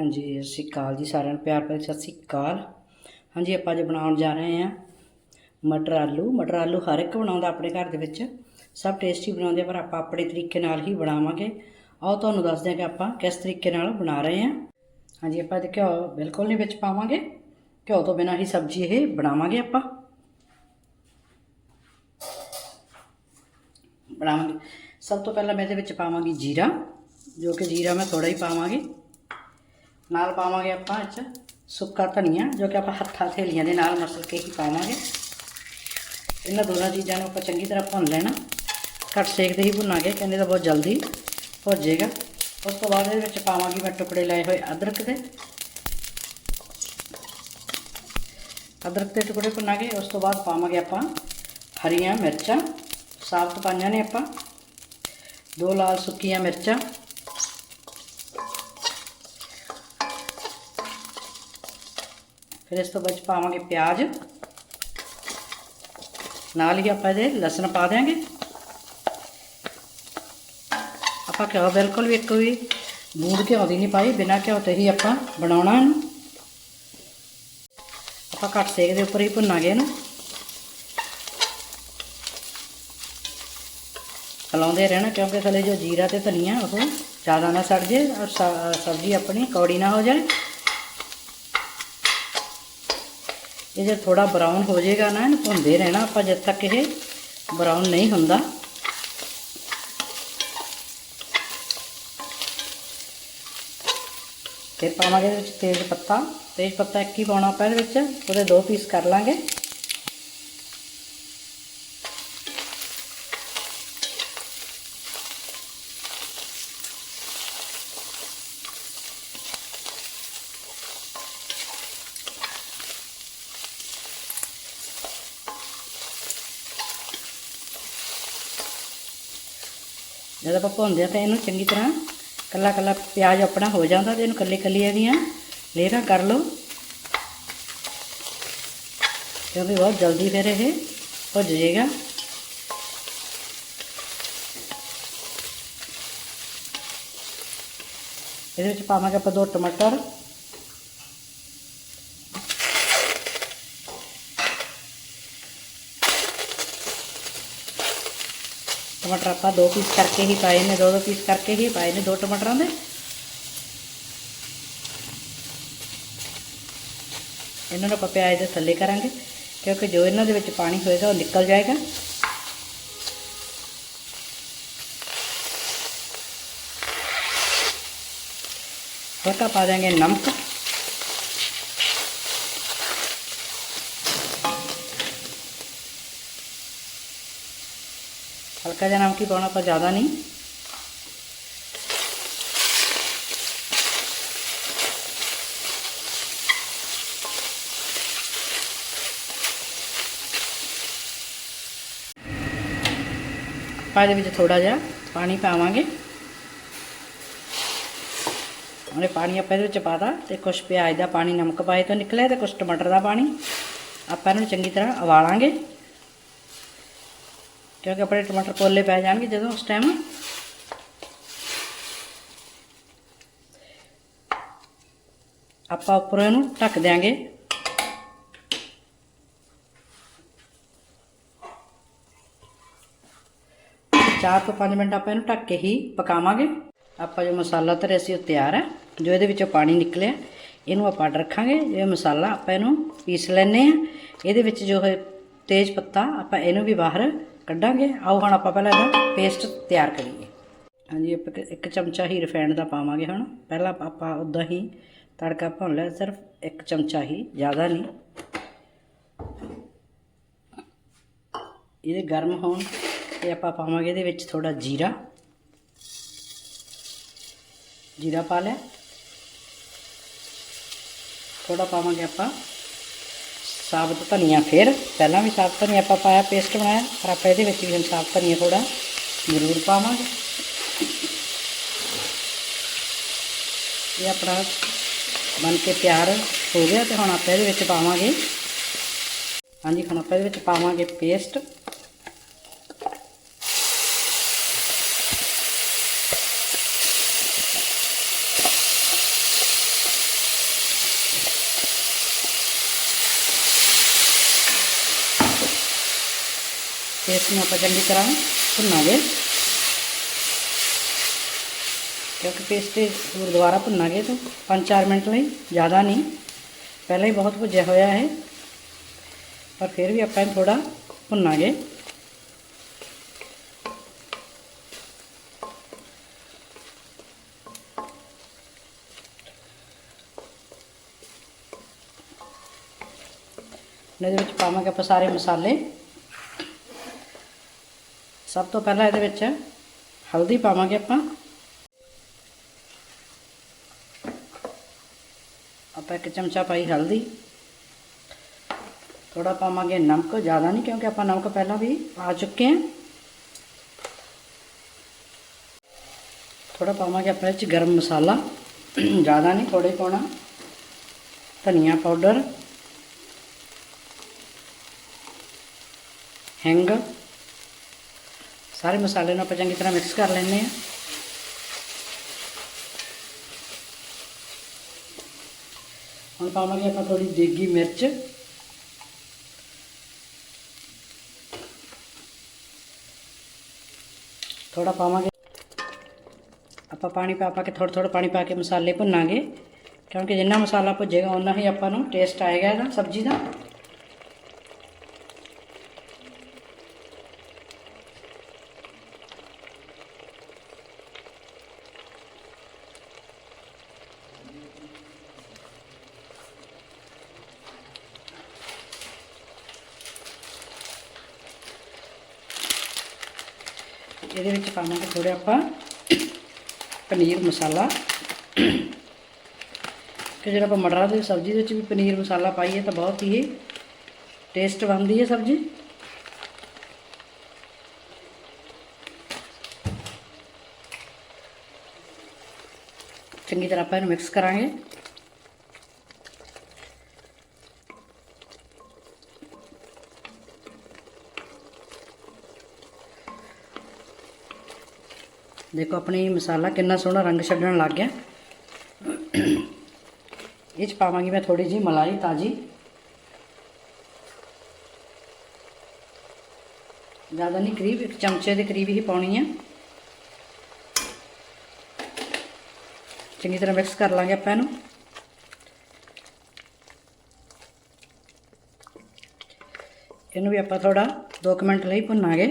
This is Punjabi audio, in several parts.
ਹਾਂਜੀ ਸਤਿ ਸ਼੍ਰੀ ਅਕਾਲ ਜੀ ਸਾਰਿਆਂ ਨੂੰ ਪਿਆਰ ਭਰੀ ਸਤਿ ਸ਼੍ਰੀ ਅਕਾਲ। ਹਾਂਜੀ ਆਪਾਂ ਅੱਜ ਬਣਾਉਣ ਜਾ ਰਹੇ ਹਾਂ ਮਟਰ ਆਲੂ। ਮਟਰ ਆਲੂ ਹਰ ਇੱਕ ਬਣਾਉਂਦਾ ਆਪਣੇ ਘਰ ਦੇ ਵਿੱਚ। ਸਭ ਟੇਸਟੀ ਬਣਾਉਂਦੇ ਆ, ਪਰ ਆਪਾਂ ਆਪਣੇ ਤਰੀਕੇ ਨਾਲ ਹੀ ਬਣਾਵਾਂਗੇ। ਆਓ ਤੁਹਾਨੂੰ ਦੱਸਦੇ ਹਾਂ ਕਿ ਆਪਾਂ ਕਿਸ ਤਰੀਕੇ ਨਾਲ ਬਣਾ ਰਹੇ ਹਾਂ। ਹਾਂਜੀ ਆਪਾਂ ਇਹ ਘਿਓ ਬਿਲਕੁਲ ਨਹੀਂ ਵਿੱਚ ਪਾਵਾਂਗੇ। ਘਿਓ ਤੋਂ ਬਿਨਾਂ ਹੀ ਸਬਜ਼ੀ ਇਹ ਬਣਾਵਾਂਗੇ ਆਪਾਂ। ਬਣਾਵਾਂਗੇ। ਸਭ ਤੋਂ ਪਹਿਲਾਂ ਮੈਂ ਇਹਦੇ ਵਿੱਚ ਪਾਵਾਂਗੀ ਜੀਰਾ ਜੋ ਕਿ ਜੀਰਾ ਮੈਂ ਥੋੜਾ ਹੀ ਪਾਵਾਂਗੀ। ਨਾਲ ਪਾਵਾਂਗੇ ਆਪਾਂ ਇਹ 'ਚ ਸੁੱਕਾ ਧਨੀਆ, ਜੋ ਕਿ ਆਪਾਂ ਹੱਥਾਂ ਥੇਲੀਆਂ ਦੇ ਨਾਲ ਮਸਲ ਕੇ ਹੀ ਪਾਵਾਂਗੇ। ਇਹਨਾਂ ਦੋਨਾਂ ਚੀਜ਼ਾਂ ਨੂੰ ਆਪਾਂ ਚੰਗੀ ਤਰ੍ਹਾਂ ਭੁੰਨ ਲੈਣਾ। ਘੱਟ ਸੇਕ ਤੇ ਹੀ ਭੁੰਨਾਂਗੇ, ਕਹਿੰਦੇ ਤਾਂ ਬਹੁਤ ਜਲਦੀ ਭੁੱਜ ਜਾਏਗਾ। ਉਸ ਤੋਂ ਬਾਅਦ ਇਹਦੇ ਵਿੱਚ ਪਾਵਾਂਗੀ ਮੈਂ ਟੁਕੜੇ ਲਏ ਹੋਏ ਅਦਰਕ ਦੇ। ਅਦਰਕ ਦੇ ਟੁਕੜੇ ਭੁੰਨਾਂਗੇ, ਉਸ ਤੋਂ ਬਾਅਦ ਪਾਵਾਂਗੇ ਆਪਾਂ ਹਰੀਆਂ ਮਿਰਚਾਂ। ਸਾਬਤ ਪਾਈਆਂ ਨੇ ਆਪਾਂ। ਦੋ ਲਾਲ ਸੁੱਕੀਆਂ ਮਿਰਚਾਂ। ਫਿਰ ਇਸ ਤੋਂ ਬਾਅਦ ਪਾਵਾਂਗੇ ਪਿਆਜ਼। ਨਾਲ ਹੀ ਆਪਾਂ ਇਹਦੇ ਲਸਣ ਪਾ ਦਿਆਂਗੇ। ਆਪਾਂ ਘਿਓ ਬਿਲਕੁਲ ਵੀ ਇੱਕ ਵੀ ਬੂੰਦ ਘਿਓ ਦੀ ਨਹੀਂ ਪਾਈ, ਬਿਨਾਂ ਘਿਓ ਤੇ ਹੀ ਆਪਾਂ ਬਣਾਉਣਾ ਇਹਨੂੰ। ਆਪਾਂ ਘੱਟ ਸੇਕ ਦੇ ਉੱਪਰ ਹੀ ਭੁੰਨਾਂਗੇ ਇਹਨੂੰ। ਹਲਾਉਂਦੇ ਰਹਿਣਾ, ਕਿਉਂਕਿ ਥੱਲੇ ਜੋ ਜੀਰਾ ਤੇ ਧਨੀਆ, ਉਹ ਜ਼ਿਆਦਾ ਨਾ ਸੜ ਜੇ ਔਰ ਸਬਜ਼ੀ ਆਪਣੀ ਕੌੜੀ ਨਾ ਹੋ ਜਾਏ। ਇਹ ਜੇ ਥੋੜਾ ਬਰਾਊਨ ਹੋ ਜਾਏਗਾ ਨਾ, ਇਹਨੂੰ ਭੁੰਨਦੇ ਰਹਿਣਾ ਆਪਾਂ ਜਦ ਤੱਕ ਇਹ ਬਰਾਊਨ ਨਹੀਂ ਹੁੰਦਾ। ਫਿਰ ਪਾਵਾਂਗੇ ਇਹਦੇ ਵਿੱਚ ਤੇਜ਼ ਪੱਤਾ। ਤੇਜ਼ ਪੱਤਾ ਇੱਕ ਹੀ ਪਾਉਣਾ ਆਪਾਂ ਇਹਦੇ ਵਿੱਚ, ਉਹਦੇ ਦੋ ਪੀਸ ਕਰ ਲਾਂਗੇ। ਜਦ ਆਪਾਂ ਭੁੰਨਦੇ ਆ ਤਾਂ ਇਹਨੂੰ ਚੰਗੀ ਤਰ੍ਹਾਂ ਕੱਲਾ ਕੱਲਾ ਪਿਆਜ਼ ਆਪਣਾ ਹੋ ਜਾਂਦਾ ਤੇ ਇਹਨੂੰ ਕੱਲੀ ਕੱਲੀ ਇਹਦੀਆਂ ਲੇਅਰਾਂ ਕਰ ਲਓ। ਕਿਉਂਕਿ ਬਹੁਤ ਜਲਦੀ ਫਿਰ ਇਹ ਭੁੱਜ ਜਾਏਗਾ। ਇਹਦੇ ਵਿੱਚ ਪਾਵਾਂਗੇ ਆਪਾਂ ਦੋ ਟਮਾਟਰ। ਟਮਾਟਰ ਆਪਾਂ ਦੋ ਪੀਸ ਕਰਕੇ ਹੀ ਪਾਏ ਨੇ, ਦੋ ਦੋ ਪੀਸ ਕਰਕੇ ਹੀ ਪਾਏ ਨੇ ਦੋ ਟਮਾਟਰਾਂ ਦੇ। ਇਹਨਾਂ ਨੂੰ ਆਪਾਂ ਪਿਆਜ਼ ਦੇ ਥੱਲੇ ਕਰਾਂਗੇ, ਕਿਉਂਕਿ ਜੋ ਇਹਨਾਂ ਦੇ ਵਿੱਚ ਪਾਣੀ ਹੋਏਗਾ ਉਹ ਨਿਕਲ ਜਾਏਗਾ। ਹਲਕਾ ਪਾ ਦੇਂਗੇ ਨਮਕ। ਹਲਕਾ ਜਿਹਾ ਨਮਕ ਹੀ ਪਾਉਣਾ, ਆਪਾਂ ਜ਼ਿਆਦਾ ਨਹੀਂ। ਆਪਾਂ ਇਹਦੇ ਵਿੱਚ ਥੋੜਾ ਜਿਹਾ ਪਾਣੀ ਪਾਵਾਂਗੇ। ਉਹਨੇ ਪਾਣੀ ਆਪਾਂ ਇਹਦੇ ਵਿੱਚ ਪਾਤਾ ਤੇ ਕੁਝ ਪਿਆਜ਼ ਦਾ ਪਾਣੀ, ਨਮਕ ਪਾਏ ਤੋਂ ਨਿਕਲਿਆ ਤੇ ਕੁਝ ਟਮਾਟਰ ਦਾ ਪਾਣੀ। ਆਪਾਂ ਇਹਨੂੰ ਚੰਗੀ ਤਰ੍ਹਾਂ ਉਬਾਲਾਂਗੇ। ਕਿਉਂਕਿ ਆਪਣੇ ਟਮਾਟਰ ਕੋਲੇ ਪੈ ਜਾਣਗੇ ਜਦੋਂ ਉਸ ਟਾਈਮ ਆਪਾਂ ਉੱਪਰੋਂ ਇਹਨੂੰ ਢੱਕ ਦਿਆਂਗੇ। ਚਾਰ ਤੋਂ 5 ਮਿੰਟ ਆਪਾਂ ਇਹਨੂੰ ਢੱਕ ਕੇ ਹੀ ਪਕਾਵਾਂਗੇ। ਆਪਾਂ ਜੋ ਮਸਾਲਾ ਧਰਿਆ ਸੀ ਉਹ ਤਿਆਰ ਹੈ, ਜੋ ਇਹਦੇ ਵਿੱਚੋਂ ਪਾਣੀ ਨਿਕਲਿਆ, ਇਹਨੂੰ ਆਪਾਂ ਅੱਡ ਰੱਖਾਂਗੇ। ਇਹ ਮਸਾਲਾ ਆਪਾਂ ਇਹਨੂੰ ਪੀਸ ਲੈਣੇ ਆ ਇਹਦੇ ਵਿੱਚ ਜੋ ਹੈ ਤੇਜ਼ ਪੱਤਾ, ਆਪਾਂ ਇਹਨੂੰ ਵੀ ਬਾਹਰ ਕੱਢਾਂਗੇ। ਆਓ ਹੁਣ ਆਪਾਂ ਪਹਿਲਾਂ ਇਹਦਾ ਪੇਸਟ ਤਿਆਰ ਕਰੀਏ। ਹਾਂਜੀ, ਆਪਾਂ ਇੱਕ- ਚਮਚਾ ਹੀ ਰਿਫਾਈਂਡ ਦਾ ਪਾਵਾਂਗੇ ਹੁਣ। ਪਹਿਲਾਂ ਆਪਾਂ ਉਦਾਂ ਹੀ ਤੜਕਾ ਭੁੰਨ ਲਿਆ, ਸਿਰਫ ਇੱਕ ਚਮਚਾ ਹੀ, ਜ਼ਿਆਦਾ ਨਹੀਂ। ਇਹਦੇ ਗਰਮ ਹੋਣ ਤੇ ਆਪਾਂ ਪਾਵਾਂਗੇ ਇਹਦੇ ਵਿੱਚ ਥੋੜਾ ਜੀਰਾ। ਜੀਰਾ ਪਾ ਲਿਆ। ਥੋੜਾ ਪਾਵਾਂਗੇ ਆਪਾਂ ਸਾਬਤ ਧਨੀਆ ਫਿਰ। ਪਹਿਲਾਂ ਵੀ ਸਾਬਤ ਧਨੀਆ ਆਪਾਂ ਪਾਇਆ ਪੇਸਟ ਬਣਾਇਆ। ਪਰ ਆਪਾਂ ਇਹਦੇ ਵਿੱਚ ਵੀ ਹੁਣ ਸਾਬਤ ਧਨੀਆ ਥੋੜਾ ਜ਼ਰੂਰ ਪਾਵਾਂਗੇ। ਇਹ ਆਪਣਾ ਬਣ ਕੇ ਤਿਆਰ ਹੋ ਗਿਆ ਤੇ ਹੁਣ ਆਪਾਂ ਇਹਦੇ ਵਿੱਚ ਪਾਵਾਂਗੇ। ਹਾਂਜੀ, ਹੁਣ ਆਪਾਂ ਇਹਦੇ ਵਿੱਚ ਪਾਵਾਂਗੇ ਪੇਸਟ ਪੇਸਟ ਨੂੰ ਆਪਾਂ ਚੰਗੀ ਤਰ੍ਹਾਂ ਭੁੰਨਾਂਗੇ ਕਿਉਂਕਿ ਪੇਸਟ ਨੂੰ ਦੁਬਾਰਾ ਭੁੰਨਾਂਗੇ ਤਾਂ 5-4 ਮਿੰਟ ਲਈ ਜ਼ਿਆਦਾ ਨਹੀਂ ਪਹਿਲਾਂ ਹੀ ਬਹੁਤ ਭੁੱਜਿਆ ਹੋਇਆ ਹੈ ਪਰ ਫਿਰ ਵੀ ਆਪਾਂ ਥੋੜਾ ਭੁੰਨਾਂਗੇ ਇਹਦੇ ਵਿੱਚ ਪਾਵਾਂਗੇ ਆਪਾਂ ਸਾਰੇ ਮਸਾਲੇ ਸਭ ਤੋਂ ਪਹਿਲਾਂ ਇਹਦੇ ਵਿੱਚ ਹਲਦੀ ਪਾਵਾਂਗੇ ਆਪਾਂ। ਆਪਾਂ ਇੱਕ ਚਮਚਾ ਪਾਈ ਹਲਦੀ। ਥੋੜਾ ਪਾਵਾਂਗੇ ਨਮਕ, ਜ਼ਿਆਦਾ ਨਹੀਂ, ਕਿਉਂਕਿ ਆਪਾਂ ਨਮਕ ਪਹਿਲਾਂ ਵੀ ਪਾ ਚੁੱਕੇ ਹਾਂ। ਥੋੜਾ ਪਾਵਾਂਗੇ ਆਪਾਂ ਇਹ 'ਚ ਗਰਮ ਮਸਾਲਾ। ਜ਼ਿਆਦਾ ਨਹੀਂ ਥੋੜੇ ਪਾਉਣਾ। ਧਨੀਆ ਪਾਊਡਰ। ਹਿੰਗ। ਸਾਰੇ ਮਸਾਲੇ ਨੂੰ ਆਪਾਂ ਚੰਗੀ ਤਰ੍ਹਾਂ ਮਿਕਸ ਕਰ ਲੈਂਦੇ ਹਾਂ। ਹੁਣ ਪਾਵਾਂਗੇ ਆਪਾਂ ਥੋੜੀ ਦੇਗੀ ਮਿਰਚ। ਥੋੜਾ ਪਾਵਾਂਗੇ। ਆਪਾਂ ਪਾਣੀ ਪਾ ਪਾ ਕੇ ਥੋੜਾ ਥੋੜਾ ਪਾਣੀ ਪਾ ਕੇ ਮਸਾਲੇ ਭੁੰਨਾਂਗੇ। ਕਿਉਂਕਿ ਜਿੰਨਾ ਮਸਾਲਾ ਭੁੱਜੇਗਾ ਉਨਾ ਹੀ ਆਪਾਂ ਨੂੰ ਟੇਸਟ ਆਏਗਾ ਇਹਦਾ ਸਬਜ਼ੀ ਦਾ। ਇਹਦੇ ਵਿੱਚ ਪਾਵਾਂਗੇ ਥੋੜਾ ਆਪਾਂ ਪਨੀਰ ਮਸਾਲਾ। ਕਿ ਜਿਹੜਾ ਆਪਾਂ ਮਟਰਾਂ ਦੀ ਸਬਜ਼ੀ ਦੇ ਵਿੱਚ ਵੀ ਪਨੀਰ ਮਸਾਲਾ ਪਾਈਏ ਤਾਂ ਬਹੁਤ ਹੀ ਟੇਸਟ ਬਣਦੀ ਹੈ ਸਬਜ਼ੀ। ਚੰਗੀ ਤਰ੍ਹਾਂ ਆਪਾਂ ਇਹਨੂੰ ਮਿਕਸ ਕਰਾਂਗੇ। ਦੇਖੋ ਆਪਣੀ ਮਸਾਲਾ ਕਿੰਨਾ ਸੋਹਣਾ ਰੰਗ ਛੱਡਣ ਲੱਗ ਗਿਆ। ਇਹ ਚ ਪਾਵਾਂਗੀ ਮੈਂ ਥੋੜੀ ਜੀ ਮਲਾਈ ਤਾਜੀ। ਜ਼ਿਆਦਾ ਨਹੀਂ, ਕਰੀਬ ਇੱਕ ਚਮਚੇ ਦੇ ਕਰੀਬ ਹੀ ਪਾਉਣੀ ਹੈ ਚੰਗੀ ਤਰ੍ਹਾਂ ਮਿਕਸ ਕਰ ਲਾਂਗੇ ਆਪਾਂ ਇਹਨੂੰ। ਇਹਨੂੰ ਵੀ ਆਪਾਂ ਥੋੜਾ 2 ਮਿੰਟ ਲਈ ਭੁੰਨਾਂਗੇ।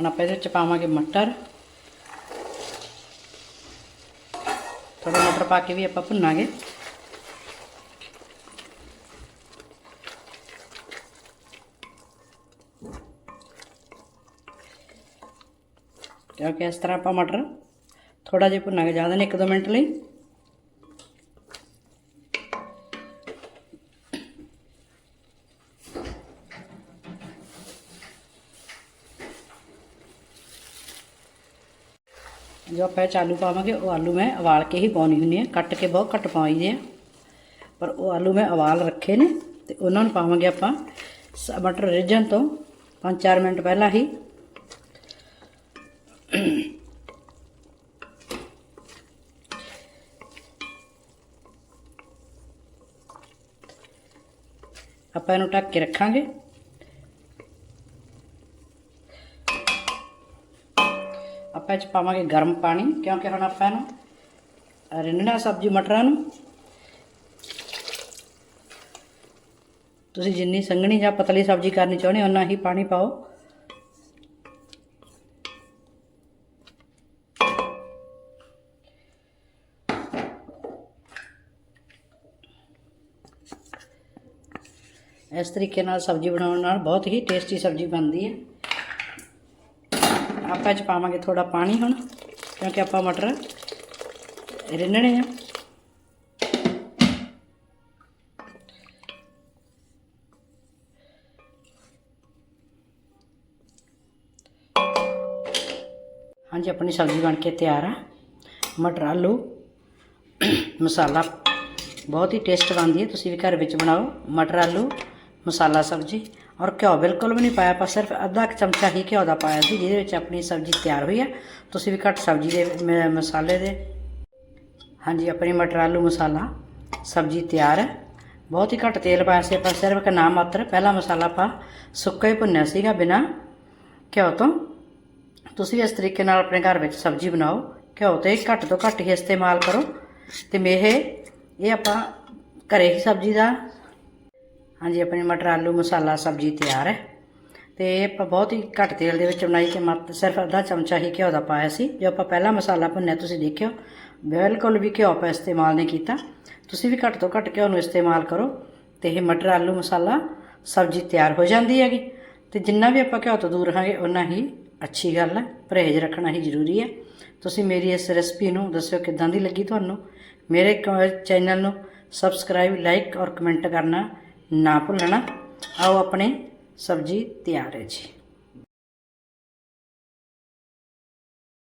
ਹੁਣ ਆਪਾਂ ਇਹਦੇ ਵਿੱਚ ਪਾਵਾਂਗੇ ਮਟਰ। ਥੋੜਾ ਮਟਰ ਪਾ ਕੇ ਵੀ ਆਪਾਂ ਭੁੰਨਾਂਗੇ। ਕਿਉਂਕਿ ਇਸ ਤਰ੍ਹਾਂ ਆਪਾਂ ਮਟਰ ਥੋੜਾ ਜਿਹਾ ਭੁੰਨਾਂਗੇ, ਜ਼ਿਆਦਾ ਨਹੀਂ 1-2 ਮਿੰਟ ਲਈ। ਜੋ ਆਪਾਂ ਇਹ 'ਚ ਆਲੂ ਪਾਵਾਂਗੇ, ਉਹ ਆਲੂ ਮੈਂ ਉਬਾਲ ਕੇ ਹੀ ਪਾਉਣੀ ਹੁੰਦੀ ਹੈ। ਕੱਟ ਕੇ ਬਹੁਤ ਘੱਟ ਪਾਉਂਦੇ ਆ ਪਰ ਉਹ ਆਲੂ ਮੈਂ ਉਬਾਲ ਰੱਖੇ ਨੇ ਤੇ ਉਹਨਾਂ ਨੂੰ ਪਾਵਾਂਗੇ ਆਪਾਂ ਸ- ਮਟਰ ਰਿੱਝਣ ਤੋਂ 5-4 ਮਿੰਟ ਪਹਿਲਾਂ ਹੀ। ਆਪਾਂ ਇਹਨੂੰ ਢੱਕ ਕੇ ਰੱਖਾਂਗੇ। ਆਪਾਂ ਇਹ 'ਚ ਪਾਵਾਂਗੇ ਗਰਮ ਪਾਣੀ, ਕਿਉਂਕਿ ਹੁਣ ਆਪਾਂ ਇਹਨੂੰ ਰਿੰਨਣਾ ਸਬਜ਼ੀ ਮਟਰਾਂ ਨੂੰ। ਤੁਸੀਂ ਜਿੰਨੀ ਸੰਘਣੀ ਜਾਂ ਪਤਲੀ ਸਬਜ਼ੀ ਕਰਨੀ ਚਾਹੁੰਦੇ ਹੋ ਉਨਾ ਹੀ ਪਾਣੀ ਪਾਓ। ਇਸ ਤਰੀਕੇ ਨਾਲ ਸਬਜ਼ੀ ਬਣਾਉਣ ਨਾਲ ਬਹੁਤ ਹੀ ਟੇਸਟੀ ਸਬਜ਼ੀ ਬਣਦੀ ਹੈ। ਆਪਾਂ ਚ ਪਾਵਾਂਗੇ ਥੋੜਾ ਪਾਣੀ ਹੁਣ ਕਿਉਂਕਿ ਆਪਾਂ ਮਟਰ ਰਿੰਨਣੇ ਆ। ਹਾਂਜੀ, ਆਪਣੀ ਸਬਜ਼ੀ ਬਣ ਕੇ ਤਿਆਰ ਆ। ਮਟਰ, ਆਲੂ, ਮਸਾਲਾ ਬਹੁਤ ਹੀ ਟੇਸਟ ਬਣਦੀ ਹੈ। ਤੁਸੀਂ ਵੀ ਘਰ ਵਿੱਚ ਬਣਾਓ ਮਟਰ, ਆਲੂ, ਮਸਾਲਾ, ਸਬਜ਼ੀ। ਔਰ ਘਿਓ ਬਿਲਕੁਲ ਵੀ ਨਹੀਂ ਪਾਇਆ ਪਰ ਸਿਰਫ ਅੱਧਾ ਕੁ ਚਮਚਾ ਹੀ ਘਿਓ ਦਾ ਪਾਇਆ ਸੀ, ਜਿਹਦੇ ਵਿੱਚ ਆਪਣੀ ਸਬਜ਼ੀ ਤਿਆਰ ਹੋਈ ਹੈ। ਤੁਸੀਂ ਵੀ ਘੱਟ ਸਬਜ਼ੀ ਦੇ ਮਸਾਲੇ ਦੇ। ਹਾਂਜੀ, ਆਪਣੀ ਮਟਰ ਆਲੂ ਮਸਾਲਾ, ਸਬਜ਼ੀ ਤਿਆਰ ਹੈ। ਬਹੁਤ ਹੀ ਘੱਟ ਤੇਲ ਪਾਇਆ ਸੀ ਪਰ ਸਿਰਫ ਇੱਕ ਨਾ ਮਾਤਰ। ਪਹਿਲਾ ਮਸਾਲਾ ਆਪਾਂ ਸੁੱਕਾ ਹੀ ਭੁੰਨਿਆ ਸੀਗਾ ਬਿਨਾ ਘਿਓ ਤੋਂ। ਤੁਸੀਂ ਵੀ ਇਸ ਤਰੀਕੇ ਨਾਲ ਆਪਣੇ ਘਰ ਵਿੱਚ ਸਬਜ਼ੀ ਬਣਾਓ। ਘਿਓ ਤੇ ਘੱਟ ਤੋਂ ਘੱਟ ਹੀ ਇਸਤੇਮਾਲ ਕਰੋ। ਤੇ ਮੇਹੇ, ਇਹ ਆਪਾਂ ਘਰੇ ਹੀ ਸਬਜ਼ੀ ਦਾ ਹਾਂਜੀ, ਆਪਣੀ ਮਟਰ, ਆਲੂ, ਮਸਾਲਾ, ਸਬਜ਼ੀ ਤਿਆਰ ਹੈ। ਤੇ ਇਹ ਆਪਾਂ ਬਹੁਤ ਹੀ ਘੱਟ ਤੇਲ ਦੇ ਵਿੱਚ ਬਣਾਈ ਤੇ ਮਤ, ਸਿਰਫ ਅੱਧਾ ਚਮਚਾ ਹੀ ਘਿਓ ਦਾ ਪਾਇਆ ਸੀ। ਜੋ ਆਪਾਂ ਪਹਿਲਾ ਮਸਾਲਾ ਭੁੰਨਿਆ, ਤੁਸੀਂ ਦੇਖਿਓ, ਬਿਲਕੁਲ ਵੀ ਘਿਓ ਆਪਾਂ ਇਸਤੇਮਾਲ ਨਹੀਂ ਕੀਤਾ। ਤੁਸੀਂ ਵੀ ਘੱਟ ਤੋਂ ਘੱਟ ਘਿਓ ਨੂੰ ਇਸਤੇਮਾਲ ਕਰੋ ਤੇ ਇਹ ਮਟਰ, ਆਲੂ, ਮਸਾਲਾ, ਸਬਜ਼ੀ ਤਿਆਰ ਹੋ ਜਾਂਦੀ ਹੈਗੀ। ਤੇ ਜਿੰਨਾ ਵੀ ਆਪਾਂ ਘਿਓ ਤੋਂ ਦੂਰ ਰਹਾਂਗੇ ਉਨਾ ਹੀ ਅੱਛੀ ਗੱਲ ਹੈ। ਪਰਹੇਜ਼ ਰੱਖਣਾ ਹੀ ਜ਼ਰੂਰੀ ਹੈ। ਤੁਸੀਂ ਮੇਰੀ ਇਸ ਰੈਸਪੀ ਨੂੰ ਦੱਸਿਓ, ਕਿੱਦਾਂ ਦੀ ਲੱਗੀ ਤੁਹਾਨੂੰ? ਮੇਰੇ ਚੈਨਲ ਨੂੰ ਸਬਸਕ੍ਰਾਈਬ, ਲਾਈਕ ਔਰ ਕਮੈਂਟ ਕਰਨਾ ਨਾ ਭੁੱਲਣਾ ਆਓ ਆਪਣੇ ਸਬਜ਼ੀ ਤਿਆਰ ਹੈ ਜੀ